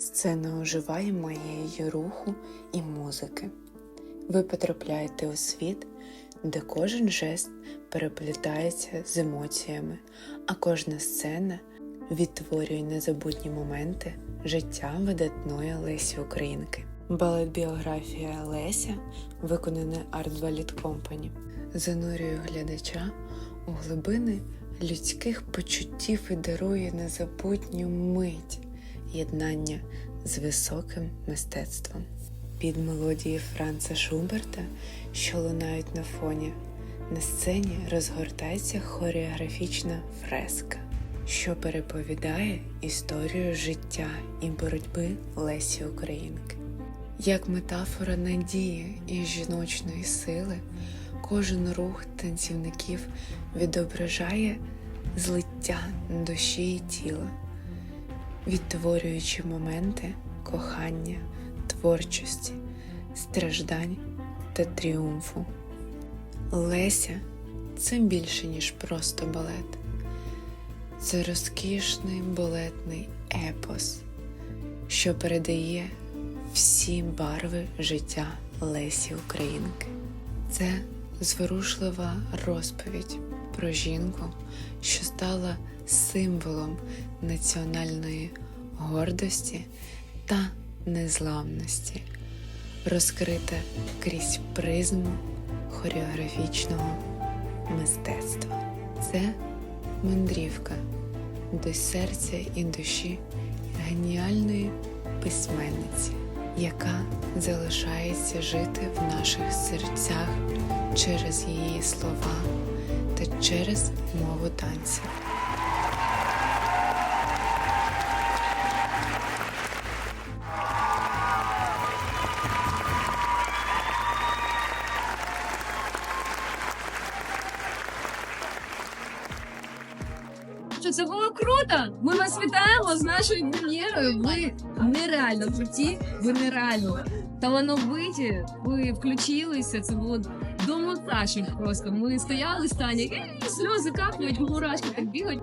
Сцена оживає моєї руху і музики. Ви потрапляєте у світ, де кожен жест переплітається з емоціями, а кожна сцена відтворює незабутні моменти життя видатної Лесі Українки. Балет біографія Леся виконана Art Ballet Company занурює глядача у глибини людських почуттів і дарує незабутню мить єднання з високим мистецтвом. Під мелодії Франца Шуберта, що лунають на фоні, на сцені розгортається хореографічна фреска, що переповідає історію життя і боротьби Лесі Українки. Як метафора надії і жіночної сили, кожен рух танцівників відображає злиття душі і тіла, відтворюючи моменти кохання, творчості, страждань та тріумфу. Леся це більше, ніж просто балет. Це розкішний балетний епос, що передає всі барви життя Лесі Українки. Це зворушлива розповідь про жінку, що стала символом національної гордості та незламності, розкрита крізь призму хореографічного мистецтва. Це мандрівка до серця і душі геніальної письменниці, яка залишається жити в наших серцях через її слова та через мову танців. Що це було круто! Ми вас вітаємо з нашою прем'єрою. Ви нереально круті, ви нереально талановиті. Ви включилися. Це було до мурашок просто. Ми стояли стані, і сльози капають, мурашки так бігають.